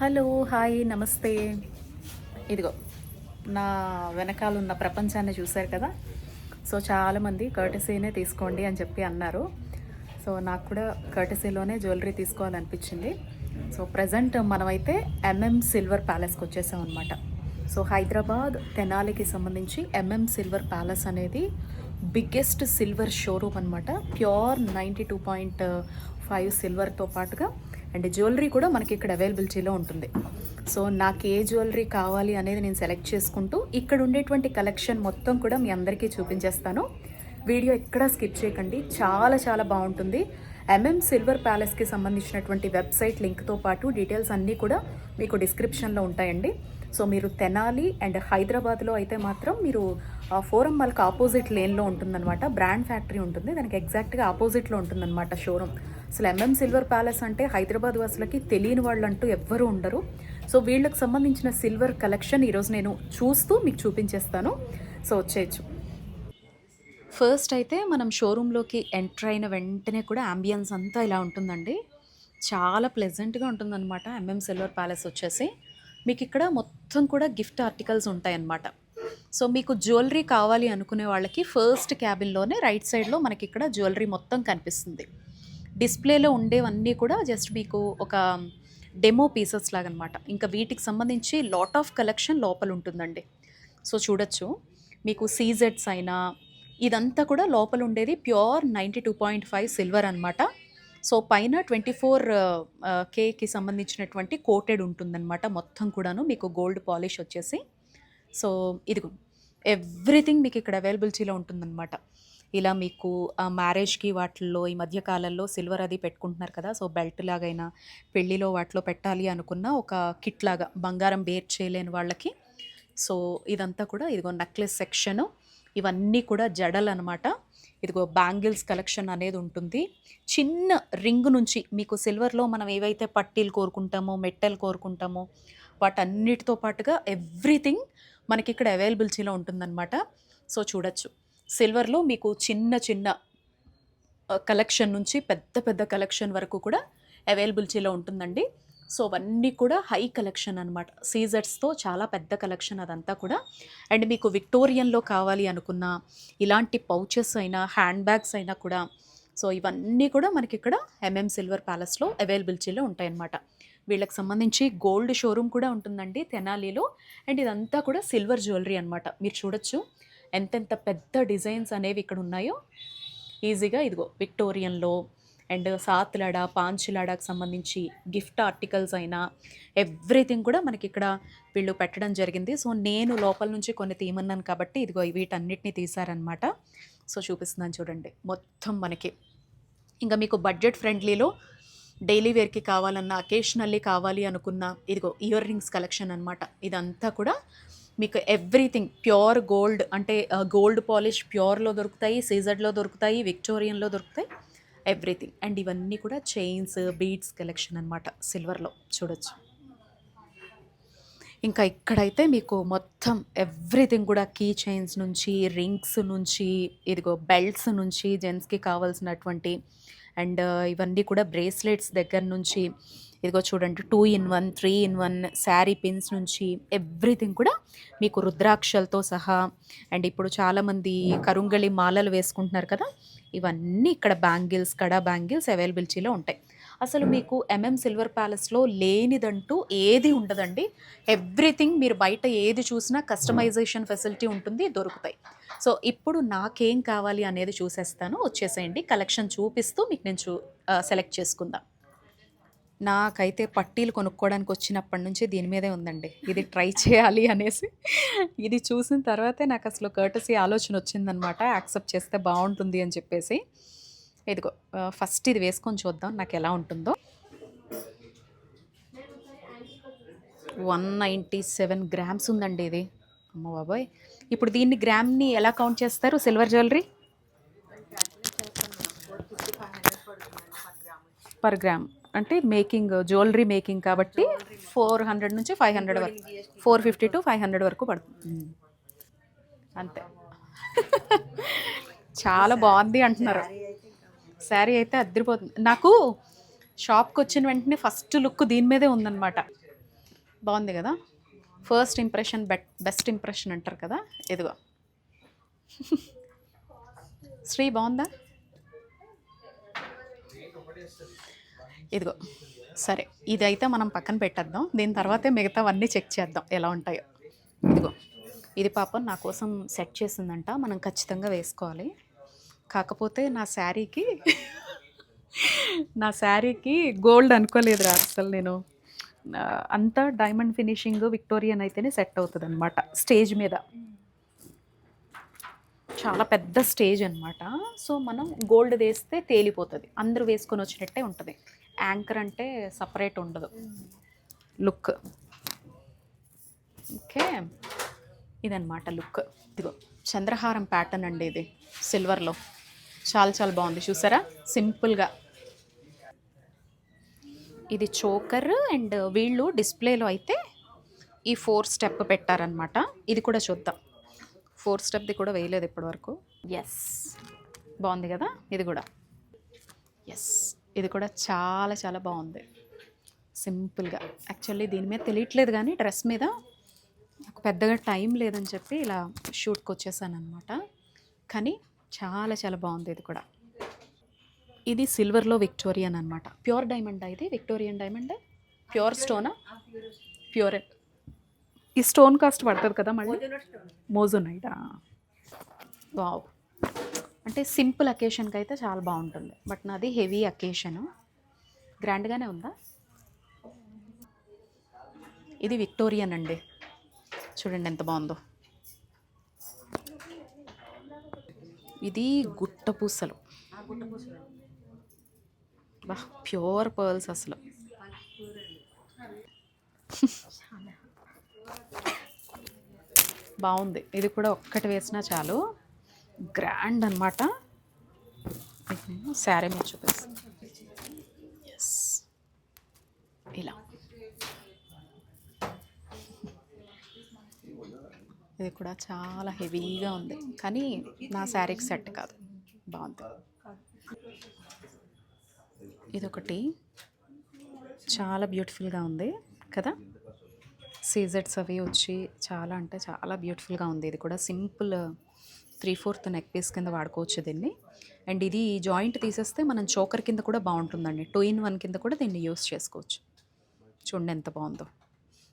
Hello hi నమస్తే. ఇదిగో నా వెనకాల ఉన్న ప్రపంచాన్ని చూశారు కదా? సో చాలామంది కర్టసీనే తీసుకోండి అని చెప్పి అన్నారు. సో నాకు కూడా కర్టసీలోనే జ్యువెలరీ తీసుకోవాలనిపించింది. సో ప్రజెంట్ మనమైతే ఎంఎం సిల్వర్ ప్యాలెస్కి వచ్చేసాం అనమాట సో హైదరాబాద్ తెనాలికి సంబంధించి ఎంఎం సిల్వర్ ప్యాలెస్ అనేది బిగ్గెస్ట్ సిల్వర్ షోరూమ్ అనమాట pure ninety two point five సిల్వర్తో పాటుగా అండ్ జ్యువెలరీ కూడా మనకి ఇక్కడ అవైలబిలిటీలో ఉంటుంది. సో నాకు ఏ జ్యువెలరీ కావాలి అనేది నేను సెలెక్ట్ చేసుకుంటూ ఇక్కడ ఉండేటువంటి కలెక్షన్ మొత్తం కూడా మీ అందరికీ చూపించేస్తాను. వీడియో ఎక్కడా స్కిప్ చేయకండి. చాలా చాలా బాగుంటుంది. ఎంఎం సిల్వర్ ప్యాలెస్కి సంబంధించినటువంటి వెబ్సైట్ లింక్తో పాటు డీటెయిల్స్ అన్నీ కూడా మీకు డిస్క్రిప్షన్లో ఉంటాయండి. సో మీరు తెనాలి అండ్ హైదరాబాద్లో అయితే మాత్రం మీరు ఆ ఫోరం వాళ్ళకి ఆపోజిట్ లేన్లో ఉంటుందన్నమాట. బ్రాండ్ ఫ్యాక్టరీ ఉంటుంది. దానికి ఎగ్జాక్ట్గా ఆపోజిట్లో ఉంటుందన్నమాట షోరూమ్. అసలు ఎంఎం సిల్వర్ ప్యాలెస్ అంటే హైదరాబాద్ వాసులకి తెలియని వాళ్ళు అంటూ ఎవ్వరూ ఉండరు. సో వీళ్ళకి సంబంధించిన సిల్వర్ కలెక్షన్ ఈరోజు నేను చూస్తూ మీకు చూపించేస్తాను. సో వచ్చేయచ్చు. ఫస్ట్ అయితే మనం షోరూంలోకి ఎంటర్ అయిన వెంటనే కూడా అంబియన్స్ అంతా ఇలా ఉంటుందండి. చాలా ప్లెజెంట్గా ఉంటుందన్నమాట ఎంఎం సిల్వర్ ప్యాలెస్ వచ్చేసి. మీకు ఇక్కడ మొత్తం కూడా గిఫ్ట్ ఆర్టికల్స్ ఉంటాయన్నమాట. సో మీకు జ్యువెలరీ కావాలి అనుకునే వాళ్ళకి ఫస్ట్ క్యాబిన్లోనే రైట్ సైడ్లో మనకి ఇక్కడ జ్యువెలరీ మొత్తం కనిపిస్తుంది. డిస్ప్లేలో ఉండేవన్నీ కూడా జస్ట్ మీకు ఒక డెమో పీసెస్ లాగా అనమాట ఇంకా వీటికి సంబంధించి లాట్ ఆఫ్ కలెక్షన్ లోపల ఉంటుందండి. సో చూడొచ్చు. మీకు సీజెడ్స్ అయినా ఇదంతా కూడా లోపల ఉండేది pure ninety two point five silver అనమాట. సో పైన ట్వంటీ ఫోర్ కేకి సంబంధించినటువంటి కోటెడ్ ఉంటుందన్నమాట మొత్తం కూడాను. మీకు గోల్డ్ పాలిష్ వచ్చేసి. సో ఇదిగో ఎవ్రీథింగ్ మీకు ఇక్కడ అవైలబిలిటీలో ఉంటుందన్నమాట. ఇలా మీకు ఆ మ్యారేజ్కి వాటిల్లో ఈ మధ్యకాలంలో సిల్వర్ అది పెట్టుకుంటున్నారు కదా సో బెల్ట్ లాగైనా పెళ్ళిలో వాటిలో పెట్టాలి అనుకున్న ఒక కిట్ లాగా బంగారం బేర్ చేయలేని వాళ్ళకి. సో ఇదంతా కూడా ఇదిగో నెక్లెస్ సెక్షను ఇవన్నీ కూడా జడలు అనమాట ఇదిగో బ్యాంగిల్స్ కలెక్షన్ అనేది ఉంటుంది. చిన్న రింగ్ నుంచి మీకు సిల్వర్లో మనం ఏవైతే పట్టీలు కోరుకుంటామో మెట్టెలు కోరుకుంటామో వాటన్నిటితో పాటుగా ఎవ్రీథింగ్ మనకి ఇక్కడ అవైలబిలిటీలో ఉంటుందన్నమాట. సో చూడొచ్చు. సిల్వర్లో మీకు చిన్న చిన్న కలెక్షన్ నుంచి పెద్ద పెద్ద కలెక్షన్ వరకు కూడా అవైలబిలిటీలో ఉంటుందండి. సో అవన్నీ కూడా హై కలెక్షన్ అనమాట సీజర్స్తో చాలా పెద్ద కలెక్షన్ అదంతా కూడా. అండ్ మీకు విక్టోరియన్లో కావాలి అనుకున్న ఇలాంటి పౌచెస్ అయినా హ్యాండ్ బ్యాగ్స్ అయినా కూడా సో ఇవన్నీ కూడా మనకి ఇక్కడ ఎంఎం సిల్వర్ ప్యాలెస్లో అవైలబిలిటీలో ఉంటాయన్నమాట. వీళ్ళకి సంబంధించి గోల్డ్ షోరూమ్ కూడా ఉంటుందండి తెనాలిలో. అండ్ ఇదంతా కూడా సిల్వర్ జ్యువెలరీ అనమాట మీరు చూడొచ్చు. ఎంతెంత పెద్ద డిజైన్స్ అనేవి ఇక్కడ ఉన్నాయో ఈజీగా ఇదిగో విక్టోరియన్లో అండ్ సాత్లాడ పాంచులాడకు సంబంధించి గిఫ్ట్ ఆర్టికల్స్ అయినా ఎవ్రీథింగ్ కూడా మనకి ఇక్కడ వీళ్ళు పెట్టడం జరిగింది. సో నేను లోపల నుంచి కొన్ని తీయమన్నాను కాబట్టి ఇదిగో వీటన్నిటిని తీశారనమాట సో చూపిస్తున్నాను చూడండి. మొత్తం మనకి. ఇంకా మీకు బడ్జెట్ ఫ్రెండ్లీలో డైలీ వేర్కి కావాలన్నా అకేషనల్లీ కావాలి అనుకున్న ఇదిగో ఇయర్ రింగ్స్ కలెక్షన్ అనమాట ఇదంతా కూడా మీకు ఎవ్రీథింగ్ ప్యూర్ గోల్డ్ అంటే గోల్డ్ పాలిష్ ప్యూర్లో దొరుకుతాయి సీజర్లో దొరుకుతాయి విక్టోరియన్లో దొరుకుతాయి ఎవ్రీథింగ్ అండ్ ఇవన్నీ కూడా చైన్స్ బీడ్స్ కలెక్షన్ అనమాట సిల్వర్లో చూడొచ్చు. ఇంకా ఇక్కడైతే మీకు మొత్తం ఎవ్రీథింగ్ కూడా కీ చైన్స్ నుంచి రింగ్స్ నుంచి ఇదిగో బెల్ట్స్ నుంచి జెంట్స్కి కావాల్సినటువంటి అండ్ uh, ఇవన్నీ కూడా బ్రేస్లెట్స్ దగ్గర నుంచి ఇదిగో చూడండి two in one three in one sari pins నుంచి ఎవ్రీథింగ్ కూడా మీకు రుద్రాక్షలతో సహా అండ్ ఇప్పుడు చాలామంది కరుంగళి మాలలు వేసుకుంటున్నారు కదా ఇవన్నీ ఇక్కడ బ్యాంగిల్స్ కడా బ్యాంగిల్స్ అవైలబిలిటీలో ఉంటాయి. అసలు మీకు ఎంఎం సిల్వర్ ప్యాలెస్లో లేనిదంటూ ఏది ఉండదండి. ఎవ్రీథింగ్ మీరు బయట ఏది చూసినా కస్టమైజేషన్ ఫెసిలిటీ ఉంటుంది దొరుకుతాయి. సో ఇప్పుడు నాకేం కావాలి అనేది చూసేస్తాను. వచ్చేసేయండి. కలెక్షన్ చూపిస్తూ మీకు నేను చూ సెలెక్ట్ చేసుకుందాం. నాకైతే పట్టీలు కొనుక్కోవడానికి వచ్చినప్పటి నుంచి దీని మీదే ఉందండి. ఇది ట్రై చేయాలి అనేసి. ఇది చూసిన తర్వాతే నాకు అసలు కర్టసీ ఆలోచన వచ్చిందనమాట. యాక్సెప్ట్ చేస్తే బాగుంటుంది అని చెప్పేసి. ఇదిగో ఫస్ట్ ఇది వేసుకొని చూద్దాం నాకు ఎలా ఉంటుందో. వన్ నైంటీ సెవెన్ గ్రామ్స్ ఉందండి ఇది. అమ్మ బాబాయ్. ఇప్పుడు దీన్ని గ్రామ్ని ఎలా కౌంట్ చేస్తారు సిల్వర్ జ్యువెలరీ పర్ గ్రామ్ అంటే మేకింగ్ జ్యువెలరీ మేకింగ్ కాబట్టి ఫోర్ హండ్రెడ్ నుంచి ఫైవ్ హండ్రెడ్ వరకు. Four fifty to five hundred వరకు పడుతుంది. అంతే. చాలా బాగుంది అంటున్నారు. శారీ అయితే అద్దరిపోతుంది. నాకు షాప్కి వచ్చిన వెంటనే ఫస్ట్ లుక్ దీని మీదే ఉందన్నమాట. బాగుంది కదా? First impression bet best impression అంటారు కదా? ఇదిగో. శ్రీ బాగుందా? ఇదిగో. సరే ఇదైతే మనం పక్కన పెట్టేద్దాం. దీని తర్వాతే మిగతావన్నీ చెక్ చేద్దాం ఎలా ఉంటాయో. ఇదిగో. ఇది పాపం నా కోసం సెట్ చేసిందంట. మనం ఖచ్చితంగా వేసుకోవాలి. కాకపోతే నా శారీకి నా శారీకి గోల్డ్ అనుకోలేదురా అసలు నేను. అంతా డైమండ్ ఫినిషింగ్ విక్టోరియన్ అయితేనే సెట్ అవుతుంది అనమాట స్టేజ్ మీద. చాలా పెద్ద స్టేజ్ అనమాట సో మనం గోల్డ్ వేస్తే తేలిపోతుంది. అందరూ వేసుకొని వచ్చినట్టే ఉంటుంది. యాంకర్ అంటే సపరేట్ ఉండదు. లుక్. ఓకే. ఇదనమాట లుక్. ఇదిగో చంద్రహారం ప్యాటర్న్ అండి ఇది సిల్వర్లో. చాలా చాలా బాగుంది. చూసారా? సింపుల్గా. ఇది చోకర్ అండ్ వీళ్ళు డిస్ప్లేలో అయితే ఈ ఫోర్ స్టెప్ పెట్టారనమాట ఇది కూడా చూద్దాం. ఫోర్ స్టెప్ది కూడా వేయలేదు ఇప్పటివరకు. ఎస్ బాగుంది కదా? ఇది కూడా. ఎస్ ఇది కూడా చాలా చాలా బాగుంది. సింపుల్గా. యాక్చువల్లీ దీని మీద తెలియట్లేదు కానీ డ్రెస్ మీద నాకు పెద్దగా టైం లేదని చెప్పి ఇలా షూట్కి వచ్చేసాను అనమాట కానీ చాలా చాలా బాగుంది ఇది కూడా. ఇది సిల్వర్లో విక్టోరియన్ అనమాట ప్యూర్ డైమండ్ ఇది విక్టోరియన్ డైమండ్ ప్యూర్ స్టోనా ప్యూర్ ఈ స్టోన్ కాస్ట్ పడుతుంది కదా మళ్ళీ? మోజోనైటా వావ్. అంటే సింపుల్ అకేషన్కి అయితే చాలా బాగుంటుంది. బట్ నాది హెవీ అకేషన్. గ్రాండ్గానే ఉందా? ఇది విక్టోరియన్ అండి. చూడండి ఎంత బాగుందో. ఇది గుట్ట పూసలు బా ప్యూర్ పర్ల్స్ అసలు. బాగుంది. ఇది కూడా ఒక్కటి వేసినా చాలు. గ్రాండ్ అనమాట శారీ మీరు చూపిస్తాను ఎస్ ఇలా. ఇది కూడా చాలా హెవీగా ఉంది. కానీ నా శారీకి సెట్ కాదు. బాగుంది. ఇదొకటి. చాలా బ్యూటిఫుల్గా ఉంది కదా? సీజెడ్స్ అవి వచ్చి చాలా అంటే చాలా బ్యూటిఫుల్గా ఉంది. ఇది కూడా simple three fourth neck piece కింద వాడుకోవచ్చు దీన్ని. అండ్ ఇది జాయింట్ తీసేస్తే మనం చోకర్ కింద కూడా బాగుంటుందండి. టూ ఇన్ వన్ కింద కూడా దీన్ని యూస్ చేసుకోవచ్చు. చూడండి ఎంత బాగుందో.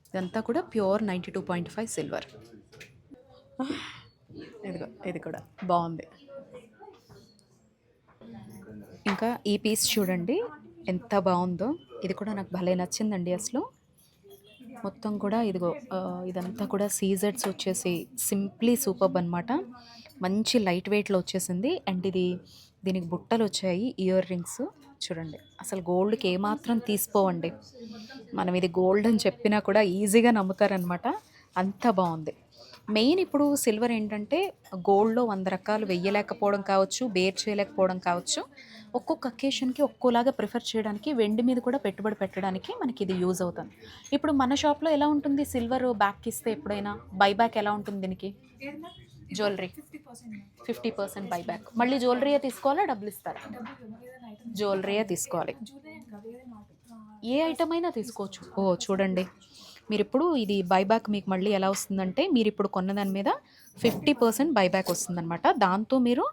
ఇదంతా కూడా pure ninety two point five silver. ఇదిగో ఇది కూడా బాగుంది. ఇంకా ఈ పీస్ చూడండి ఎంత బాగుందో. ఇది కూడా నాకు భలే నచ్చిందండి అసలు. మొత్తం కూడా ఇదిగో ఇదంతా కూడా సీజర్స్ వచ్చేసి సింప్లీ సూపర్బ్ అనమాట మంచి లైట్ వెయిట్లో వచ్చేసింది. అండ్ ఇది దీనికి బుట్టలు వచ్చాయి ఇయర్ రింగ్స్. చూడండి అసలు గోల్డ్కి ఏమాత్రం తీసుకోవండి. మనం ఇది గోల్డ్ అని చెప్పినా కూడా ఈజీగా నమ్ముతారనమాట అంత బాగుంది. మెయిన్ ఇప్పుడు సిల్వర్ ఏంటంటే గోల్డ్లో వంద రకాలు వెయ్యలేకపోవడం కావచ్చు బేర్ చేయలేకపోవడం కావచ్చు. ఒక్కొక్క అకేషన్కి ఒక్కోలాగా ప్రిఫర్ చేయడానికి వెండి మీద కూడా పెట్టుబడి పెట్టడానికి మనకి ఇది యూజ్ అవుతుంది. ఇప్పుడు మన షాప్లో ఎలా ఉంటుంది సిల్వర్ బ్యాక్ ఇస్తే ఎప్పుడైనా? బైబ్యాక్ ఎలా ఉంటుంది దీనికి? జ్యువెలరీ. ఫిఫ్టీ పర్సెంట్ బైబ్యాక్ మళ్ళీ జ్యువెలరీయే తీసుకోవాలా? డబ్బులు ఇస్తారా? జ్యువెలరీయే తీసుకోవాలి? ఏ ఐటమ్ అయినా తీసుకోవచ్చు. ఓ చూడండి. మీరు ఇప్పుడు ఇది బైబ్యాక్ మీకు మళ్ళీ ఎలా వస్తుందంటే మీరు ఇప్పుడు కొన్న దాని మీద ఫిఫ్టీ పర్సెంట్ బైబ్యాక్ వస్తుందన్నమాట. దాంతో మీరు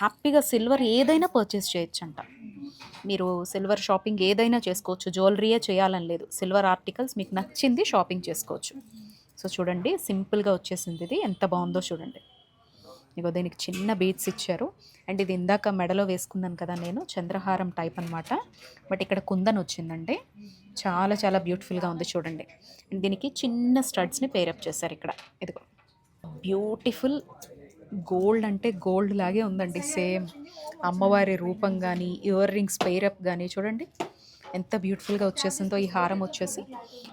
హ్యాపీగా సిల్వర్ ఏదైనా పర్చేస్ చేయొచ్చంట. మీరు సిల్వర్ షాపింగ్ ఏదైనా చేసుకోవచ్చు. జ్యువెలరీయే చేయాలని లేదు. సిల్వర్ ఆర్టికల్స్ మీకు నచ్చింది షాపింగ్ చేసుకోవచ్చు. సో చూడండి సింపుల్గా వచ్చేసింది ఇది. ఎంత బాగుందో చూడండి. ఇగో దీనికి చిన్న బీట్స్ ఇచ్చారు. అండ్ ఇది ఇందాక మెడలో వేసుకున్నాను కదా నేను చంద్రహారం టైప్ అన్నమాట. బట్ ఇక్కడ కుందన్ వచ్చిందండి. చాలా చాలా బ్యూటిఫుల్గా ఉంది చూడండి. అండ్ దీనికి చిన్న స్టడ్స్ని పేరప్ చేశారు ఇక్కడ. ఇదిగో. బ్యూటిఫుల్ గోల్డ్ అంటే గోల్డ్ లాగే ఉందండి సేమ్ అమ్మవారి రూపం కానీ ఇయర్ రింగ్స్ పేరప్ కానీ చూడండి. ఎంత బ్యూటిఫుల్గా వచ్చేసిందో ఈ హారం వచ్చేసి.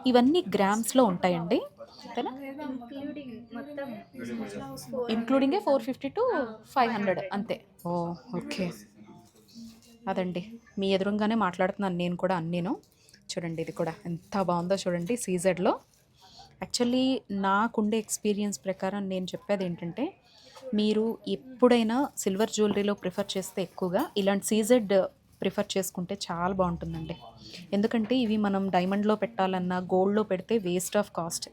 ఇవన్నీ గ్రామ్స్లో ఉంటాయండి. Including four fifty to five hundred అంతే. ఓ ఓకే. అదండి. మీ ఎదురుగానే మాట్లాడుతున్నాను నేను కూడా అన్నీను. చూడండి ఇది కూడా ఎంత బాగుందో చూడండి సీజెడ్లో యాక్చువల్లీ నాకుండే ఎక్స్పీరియన్స్ ప్రకారం నేను చెప్పేది ఏంటంటే మీరు ఎప్పుడైనా సిల్వర్ జ్యువెలరీలో ప్రిఫర్ చేస్తే ఎక్కువగా ఇలాంటి సీజెడ్ ప్రిఫర్ చేసుకుంటే చాలా బాగుంటుందండి. ఎందుకంటే ఇవి మనం డైమండ్లో పెట్టాలన్నా గోల్డ్లో పెడితే వేస్ట్ ఆఫ్ కాస్ట్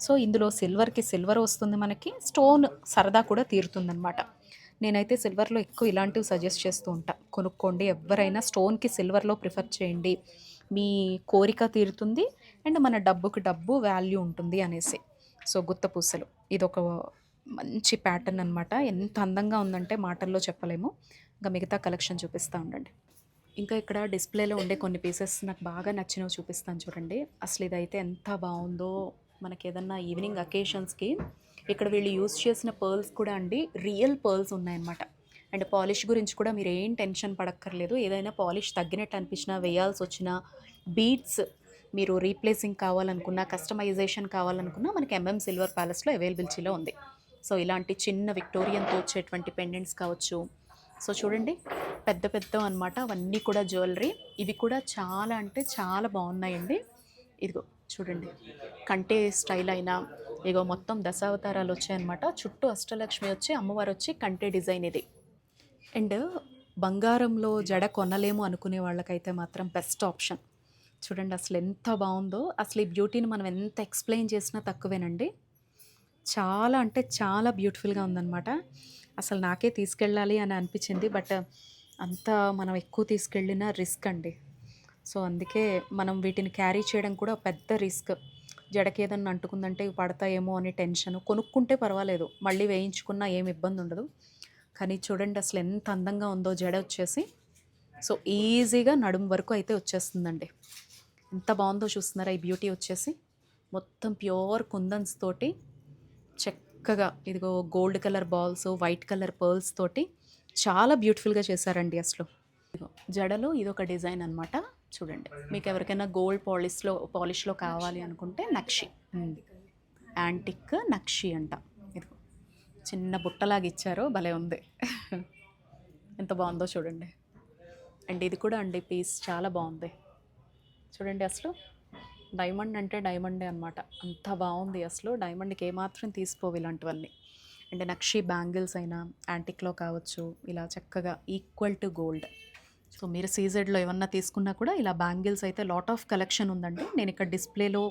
సో ఇందులో సిల్వర్కి సిల్వర్ వస్తుంది మనకి. స్టోన్ సరదా కూడా తీరుతుందనమాట నేనైతే సిల్వర్లో ఎక్కువ ఇలాంటివి సజెస్ట్ చేస్తూ ఉంటా. కొనుక్కోండి. ఎవరైనా స్టోన్కి సిల్వర్లో ప్రిఫర్ చేయండి. మీ కోరిక తీరుతుంది. అండ్ మన డబ్బుకి డబ్బు వాల్యూ ఉంటుంది అనేసి. సో గుత్త పూసలు. ఇది ఒక మంచి ప్యాటర్న్ అనమాట ఎంత అందంగా ఉందంటే మాటల్లో చెప్పలేము. ఇంకా మిగతా కలెక్షన్ చూపిస్తూ ఉండండి. ఇంకా ఇక్కడ డిస్ప్లేలో ఉండే కొన్ని పీసెస్ నాకు బాగా నచ్చినవి చూపిస్తాను చూడండి. అసలు ఇదైతే ఎంత బాగుందో. మనకి ఏదన్నా ఈవినింగ్ అకేషన్స్కి ఇక్కడ వీళ్ళు యూస్ చేసిన పర్ల్స్ కూడా అండి రియల్ పర్ల్స్ ఉన్నాయన్నమాట. అండ్ పాలిష్ గురించి కూడా మీరు ఏం టెన్షన్ పడక్కర్లేదు. ఏదైనా పాలిష్ తగ్గినట్టు అనిపించినా వేయాల్సి వచ్చినా బీట్స్ మీరు రీప్లేసింగ్ కావాలనుకున్నా కస్టమైజేషన్ కావాలనుకున్నా మనకి ఎంఎం సిల్వర్ ప్యాలెస్లో అవైలబిలిటీలో ఉంది. సో ఇలాంటి చిన్న విక్టోరియన్తో వచ్చేటువంటి పెండెంట్స్ కావచ్చు. సో చూడండి పెద్ద పెద్ద అన్నమాట. అవన్నీ కూడా జ్యువెలరీ. ఇవి కూడా చాలా అంటే చాలా బాగున్నాయండి. ఇదిగో చూడండి. కంటే స్టైల్ అయినా ఇగో మొత్తం దశావతారాలు వచ్చాయన్నమాట. చుట్టూ అష్టలక్ష్మి వచ్చి అమ్మవారు వచ్చి కంటే డిజైన్ ఇది. అండ్ బంగారంలో జడ కొనలేము అనుకునే వాళ్ళకైతే మాత్రం బెస్ట్ ఆప్షన్. చూడండి అసలు ఎంత బాగుందో. అసలు ఈ బ్యూటీని మనం ఎంత ఎక్స్ప్లెయిన్ చేసినా తక్కువేనండి. చాలా అంటే చాలా బ్యూటిఫుల్గా ఉందన్నమాట. అసలు నాకే తీసుకెళ్ళాలి అని అనిపించింది బట్ అంత మనం ఎక్కువ తీసుకెళ్ళిన రిస్క్ అండి. సో అందుకే మనం వీటిని క్యారీ చేయడం కూడా పెద్ద రిస్క్. జడకి ఏదన్నా అంటుకుందంటే ఇవి పడతాయేమో అని టెన్షన్. కొనుక్కుంటే పర్వాలేదు. మళ్ళీ వేయించుకున్నా ఏమి ఇబ్బంది ఉండదు. కానీ చూడండి అసలు ఎంత అందంగా ఉందో జడ వచ్చేసి. సో ఈజీగా నడుము వరకు అయితే వచ్చేస్తుందండి. ఎంత బాగుందో చూస్తున్నారా ఈ బ్యూటీ వచ్చేసి. మొత్తం ప్యూర్ కుందన్స్ తోటి చక్కగా ఇదిగో gold colour balls white colour pearls తోటి చాలా బ్యూటిఫుల్గా చేశారండి అసలు. ఇదిగో జడలో ఇదొక డిజైన్ అన్నమాట. చూడండి. మీకు ఎవరికైనా గోల్డ్ పాలిష్లో పాలిష్లో కావాలి అనుకుంటే నక్షి. యాంటిక్ నక్షి అంట. ఇదిగో. చిన్న బుట్టలాగా ఇచ్చారు. భలే ఉంది. ఎంత బాగుందో చూడండి. అండ్ ఇది కూడా అండి పీస్ చాలా బాగుంది. చూడండి అసలు. డైమండ్ అంటే డైమండే అనమాట అంత బాగుంది అసలు. డైమండ్కి ఏమాత్రం తీసిపోవు ఇలాంటివన్నీ. అంటే నక్షి బ్యాంగిల్స్ అయినా యాంటిక్లో కావచ్చు. ఇలా చక్కగా ఈక్వల్ టు గోల్డ్. సో మీరు సీజెడ్లో ఏమన్నా తీసుకున్నా కూడా ఇలా బ్యాంగిల్స్ అయితే లాట్ ఆఫ్ కలెక్షన్ ఉందండి. నేను ఇక్కడ డిస్ప్లేలో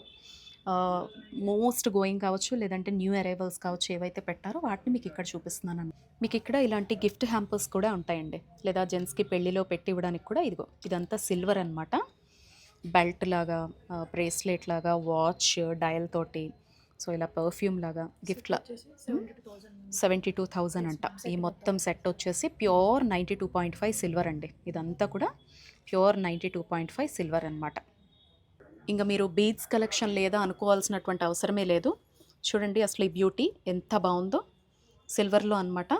మోస్ట్ గోయింగ్ కావచ్చు లేదంటే న్యూ అరైవల్స్ కావచ్చు ఏవైతే పెట్టారో వాటిని మీకు ఇక్కడ చూపిస్తున్నాను. మీకు ఇక్కడ ఇలాంటి గిఫ్ట్ హ్యాంపర్స్ కూడా ఉంటాయండి. లేదా జెంట్స్కి పెళ్ళిలో పెట్టి ఇవ్వడానికి కూడా ఇదిగో ఇదంతా సిల్వర్ అనమాట బెల్ట్ లాగా బ్రేస్లెట్ లాగా వాచ్ డయల్ తోటి సో ఇలా పర్ఫ్యూమ్ లాగా గిఫ్ట్లా సెవెంటీ టూ థౌజండ్ అంట. ఈ మొత్తం సెట్ వచ్చేసి pure ninety two point five silver అండి. ఇదంతా కూడా pure ninety two point five silver అనమాట ఇంకా మీరు బీడ్స్ కలెక్షన్ లేదా అనుకోవాల్సినటువంటి అవసరమే లేదు. చూడండి అసలు ఈ బ్యూటీ ఎంత బాగుందో. సిల్వర్లో అనమాట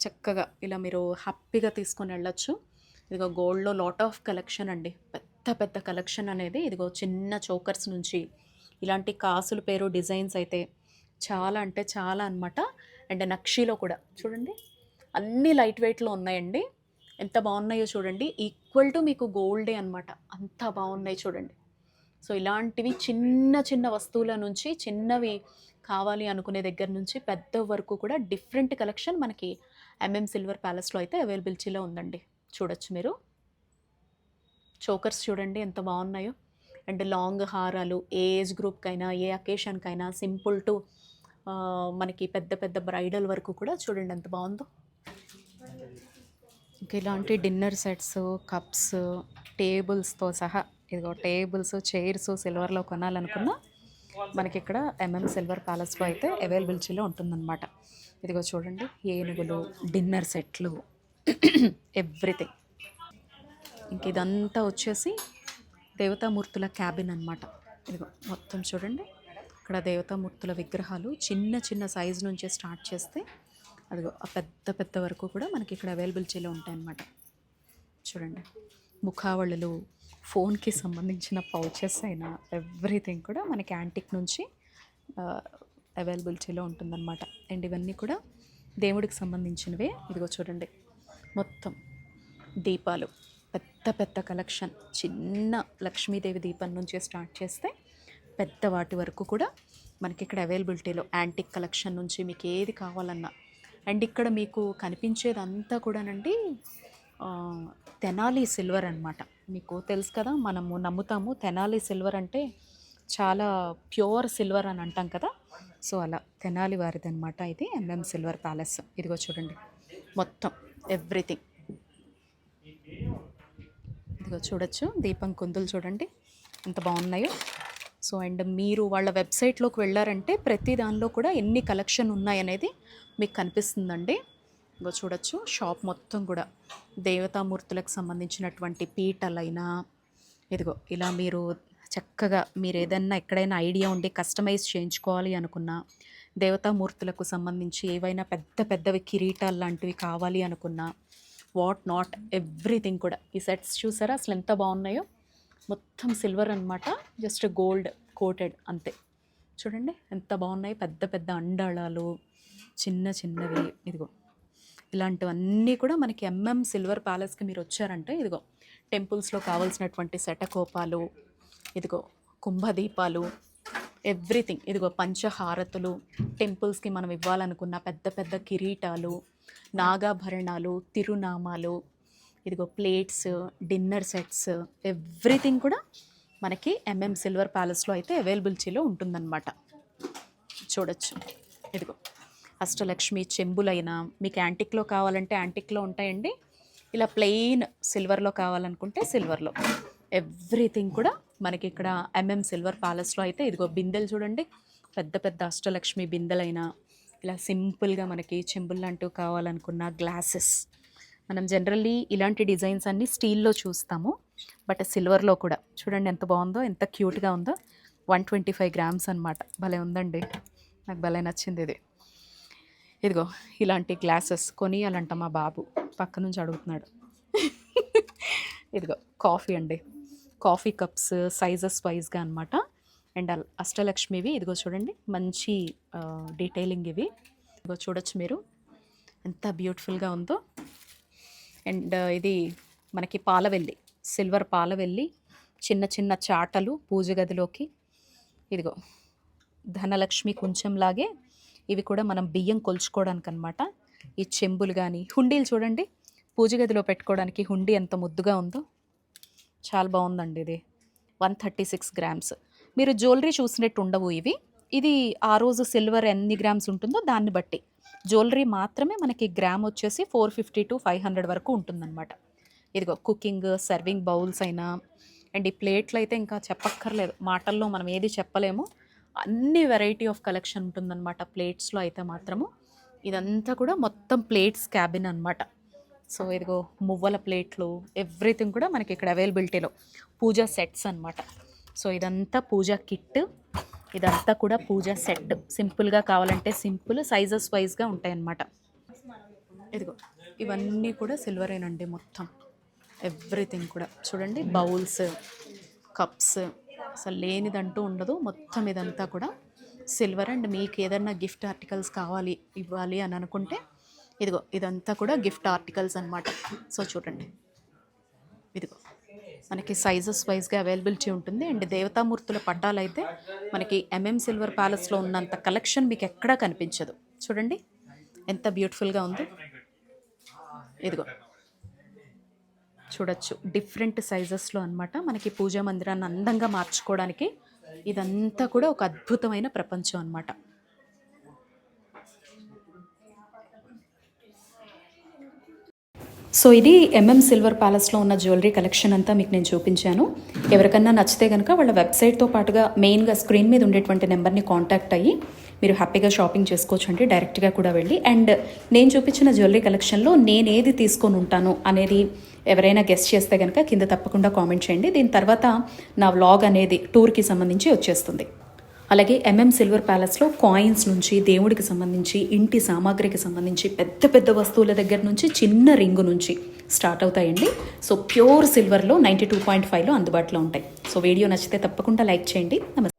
చక్కగా ఇలా మీరు హ్యాపీగా తీసుకొని వెళ్ళొచ్చు. ఇదిగో గోల్డ్లో లాట్ ఆఫ్ కలెక్షన్ అండి. పెద్ద పెద్ద కలెక్షన్ అనేది ఇదిగో చిన్న చోకర్స్ నుంచి ఇలాంటి కాసుల పేరు డిజైన్స్ అయితే చాలా అంటే చాలా అనమాట అండ్ నక్షీలో కూడా చూడండి అన్ని లైట్ వెయిట్లో ఉన్నాయండి. ఎంత బాగున్నాయో చూడండి. ఈక్వల్ టు మీకు గోల్డే అనమాట అంత బాగున్నాయి చూడండి. సో ఇలాంటివి చిన్న చిన్న వస్తువుల నుంచి చిన్నవి కావాలి అనుకునే దగ్గర నుంచి పెద్ద వరకు కూడా డిఫరెంట్ కలెక్షన్ మనకి ఎంఎం సిల్వర్ ప్యాలెస్లో అయితే అవైలబిలిటీలో ఉందండి. చూడొచ్చు మీరు. చోకర్స్ చూడండి ఎంత బాగున్నాయో. అండ్ లాంగ్ హారాలు ఏ ఏజ్ గ్రూప్కైనా ఏ అకేషన్కైనా సింపుల్ టు మనకి పెద్ద పెద్ద బ్రైడల్ వరకు కూడా చూడండి ఎంత బాగుందో. ఇంకా ఇలాంటి డిన్నర్ సెట్స్ కప్స్ టేబుల్స్తో సహా ఇదిగో టేబుల్స్ చైర్స్ సిల్వర్లో కొనాలనుకున్నా మనకి ఇక్కడ ఎంఎం సిల్వర్ ప్యాలెస్లో అయితే అవైలబిలిటీలో ఉంటుందన్నమాట. ఇదిగో చూడండి ఏనుగులు డిన్నర్ సెట్లు ఎవ్రీథింగ్ ఇంక ఇదంతా వచ్చేసి దేవతామూర్తుల క్యాబిన్ అనమాట ఇదిగో మొత్తం చూడండి. ఇక్కడ దేవతామూర్తుల విగ్రహాలు చిన్న చిన్న సైజు నుంచే స్టార్ట్ చేస్తే అదిగో ఆ పెద్ద పెద్ద వరకు కూడా మనకి ఇక్కడ అవైలబిలిటీలో ఉంటాయన్నమాట. చూడండి. ముఖావళులు ఫోన్కి సంబంధించిన పౌచెస్ అయినా ఎవ్రీథింగ్ కూడా మనకి యాంటిక్ నుంచి అవైలబిలిటీలో ఉంటుందన్నమాట. అండ్ ఇవన్నీ కూడా దేవుడికి సంబంధించినవే. ఇదిగో చూడండి. మొత్తం దీపాలు. పెద్ద పెద్ద కలెక్షన్. చిన్న లక్ష్మీదేవి దీపం నుంచి స్టార్ట్ చేస్తే పెద్ద వాటి వరకు కూడా మనకి ఇక్కడ అవైలబిలిటీలో యాంటిక్ కలెక్షన్ నుంచి మీకు ఏది కావాలన్నా. అండ్ ఇక్కడ మీకు కనిపించేదంతా కూడానండి తెనాలి సిల్వర్ అనమాట మీకు తెలుసు కదా మనము నమ్ముతాము తెనాలి సిల్వర్ అంటే చాలా ప్యూర్ సిల్వర్ అని అంటాం కదా. సో అలా తెనాలి వారిది అనమాట ఇది ఎంఎం సిల్వర్ ప్యాలెస్. ఇదిగో చూడండి మొత్తం ఎవ్రీథింగ్. ఇదిగో చూడొచ్చు. దీపం కుందులు చూడండి. ఎంత బాగున్నాయో. సో అండ్ మీరు వాళ్ళ వెబ్సైట్లోకి వెళ్ళారంటే ప్రతి దానిలో కూడా ఎన్ని కలెక్షన్ ఉన్నాయనేది మీకు కనిపిస్తుందండి. ఇంకో చూడొచ్చు. షాప్ మొత్తం కూడా. దేవతామూర్తులకు సంబంధించినటువంటి పీటలైనా ఇదిగో ఇలా మీరు చక్కగా మీరు ఏదైనా ఎక్కడైనా ఐడియా ఉండి కస్టమైజ్ చేయించుకోవాలి అనుకున్నా దేవతామూర్తులకు సంబంధించి ఏవైనా పెద్ద పెద్దవి కిరీటాలు లాంటివి కావాలి అనుకున్నా వాట్ నాట్ ఎవ్రీథింగ్ కూడా. ఈ సెట్స్ చూసారా? అసలు ఎంత బాగున్నాయో? మొత్తం సిల్వర్ అన్నమాట. జస్ట్ గోల్డ్ కోటెడ్ అంతే. చూడండి ఎంత బాగున్నాయి. పెద్ద పెద్ద అండాళాలు చిన్న చిన్నవి. ఇదిగో ఇలాంటివన్నీ కూడా మనకి ఎంఎం సిల్వర్ ప్యాలెస్కి మీరు వచ్చారంటే ఇదిగో టెంపుల్స్లో కావాల్సినటువంటి శటకోపాలు ఇదిగో కుంభదీపాలు ఎవ్రీథింగ్. ఇదిగో పంచహారతులు టెంపుల్స్కి మనం ఇవ్వాలనుకున్న పెద్ద పెద్ద కిరీటాలు నాగాభరణాలు తిరునామాలు ఇదిగో ప్లేట్స్ డిన్నర్ సెట్స్ ఎవ్రీథింగ్ కూడా మనకి ఎంఎం సిల్వర్ ప్యాలెస్లో అయితే అవైలబిలిటీలో ఉంటుందన్నమాట. చూడొచ్చు. ఇదిగో అష్టలక్ష్మి చెంబులైనా మీకు యాంటిక్లో కావాలంటే యాంటిక్లో ఉంటాయండి. ఇలా ప్లెయిన్ సిల్వర్లో కావాలనుకుంటే సిల్వర్లో. ఎవ్రీథింగ్ కూడా మనకి ఇక్కడ ఎంఎం సిల్వర్ ప్యాలెస్లో అయితే ఇదిగో బిందెలు చూడండి. పెద్ద పెద్ద అష్టలక్ష్మి బిందెలైనా ఇలా సింపుల్గా మనకి చెంబులు కావాలనుకున్న గ్లాసెస్. మనం జనరల్లీ ఇలాంటి డిజైన్స్ అన్నీ స్టీల్లో చూస్తాము. బట్ సిల్వర్లో కూడా. చూడండి ఎంత బాగుందో ఎంత క్యూట్గా ఉందో. వన్ ట్వంటీ ఫైవ్ గ్రామ్స్ అనమాట భలే ఉందండి. నాకు భలే నచ్చింది ఇది. ఇదిగో ఇలాంటి గ్లాసెస్ కొనియాలంట మా బాబు. పక్క నుంచి అడుగుతున్నాడు. ఇదిగో కాఫీ అండి. కాఫీ కప్స్ సైజెస్ వైజ్గా అనమాట అండ్ అల్- అష్టలక్ష్మివి. ఇదిగో చూడండి మంచి డీటెయిలింగ్ ఇవి. ఇదిగో చూడొచ్చు మీరు. ఎంత బ్యూటిఫుల్గా ఉందో. అండ్ ఇది మనకి పాలవెల్లి సిల్వర్ పాలవెల్లి చిన్న చిన్న చాటలు పూజ గదిలోకి. ఇదిగో ధనలక్ష్మి కొంచెంలాగే ఇవి కూడా మనం బియ్యం కొలుచుకోవడానికి అనమాట ఈ చెంబులు కానీ హుండీలు చూడండి. పూజ గదిలో పెట్టుకోవడానికి హుండీ ఎంత ముద్దుగా ఉందో. చాలా బాగుందండి ఇది. One thirty six grams. మీరు జ్యువెలరీ చూసినట్టు ఉండవు ఇవి. ఇది ఆ రోజు సిల్వర్ ఎన్ని గ్రామ్స్ ఉంటుందో దాన్ని బట్టి. జ్యువెలరీ మాత్రమే మనకి గ్రామ్ వచ్చేసి four fifty to five hundred వరకు ఉంటుందన్నమాట. ఇదిగో కుకింగ్ సర్వింగ్ బౌల్స్ అయినా అండ్ ఈ ప్లేట్లు అయితే ఇంకా చెప్పక్కర్లేదు. మాటల్లో మనం ఏది చెప్పలేము. అన్ని వెరైటీ ఆఫ్ కలెక్షన్ ఉంటుందన్నమాట ప్లేట్స్లో అయితే మాత్రము. ఇదంతా కూడా మొత్తం ప్లేట్స్ క్యాబిన్ అనమాట సో ఇదిగో మువ్వల ప్లేట్లు ఎవ్రీథింగ్ కూడా మనకి ఇక్కడ అవైలబిలిటీలో. పూజా సెట్స్ అనమాట సో ఇదంతా పూజ కిట్. ఇదంతా కూడా పూజ సెట్. సింపుల్గా కావాలంటే సింపుల్ సైజెస్ వైజ్గా ఉంటాయన్నమాట. ఇదిగో ఇవన్నీ కూడా సిల్వరేనండి మొత్తం. ఎవ్రీథింగ్ కూడా. చూడండి బౌల్స్ కప్స్. అసలు లేనిదంటూ ఉండదు. మొత్తం ఇదంతా కూడా సిల్వర్. అండ్ మీకు ఏదన్నా గిఫ్ట్ ఆర్టికల్స్ కావాలి ఇవ్వాలి అని అనుకుంటే ఇదిగో ఇదంతా కూడా గిఫ్ట్ ఆర్టికల్స్ అనమాట సో చూడండి. ఇదిగో. మనకి సైజెస్ వైజ్గా అవైలబిలిటీ ఉంటుంది. అండ్ దేవతామూర్తుల పట్టాలు అయితే మనకి ఎంఎం సిల్వర్ ప్యాలెస్లో ఉన్నంత కలెక్షన్ మీకు ఎక్కడా కనిపించదు. చూడండి ఎంత బ్యూటిఫుల్గా ఉందో. ఇదిగో చూడొచ్చు. డిఫరెంట్ సైజెస్లో అనమాట మనకి పూజా మందిరాన్ని అందంగా మార్చుకోవడానికి ఇదంతా కూడా ఒక అద్భుతమైన ప్రపంచం అనమాట సో ఇది ఎంఎం సిల్వర్ ప్యాలెస్లో ఉన్న జ్యువెలరీ కలెక్షన్ అంతా మీకు నేను చూపించాను. ఎవరికన్నా నచ్చితే కనుక వాళ్ళ వెబ్సైట్తో పాటుగా మెయిన్గా స్క్రీన్ మీద ఉండేటువంటి నెంబర్ని కాంటాక్ట్ అయ్యి మీరు హ్యాపీగా షాపింగ్ చేసుకోవచ్చు అండి డైరెక్ట్గా కూడా వెళ్ళి. అండ్ నేను చూపించిన జ్యువెలరీ కలెక్షన్లో నేను ఏది తీసుకొని ఉంటాను అనేది ఎవరైనా గెస్ట్ చేస్తే కనుక కింద తప్పకుండా కామెంట్ చేయండి. దీని తర్వాత నా వ్లాగ్ అనేది టూర్కి సంబంధించి వచ్చేస్తుంది. అలాగే ఎంఎం సిల్వర్ ప్యాలెస్లో కాయిన్స్ నుంచి దేవుడికి సంబంధించి ఇంటి సామాగ్రికి సంబంధించి పెద్ద పెద్ద వస్తువుల దగ్గర నుంచి చిన్న రింగు నుంచి స్టార్ట్ అవుతాయండి. సో ప్యూర్ సిల్వర్లో నైంటీ టూ పాయింట్ ఫైవ్లో అందుబాటులో ఉంటాయి. సో వీడియో నచ్చితే తప్పకుండా లైక్ చేయండి. నమస్తే.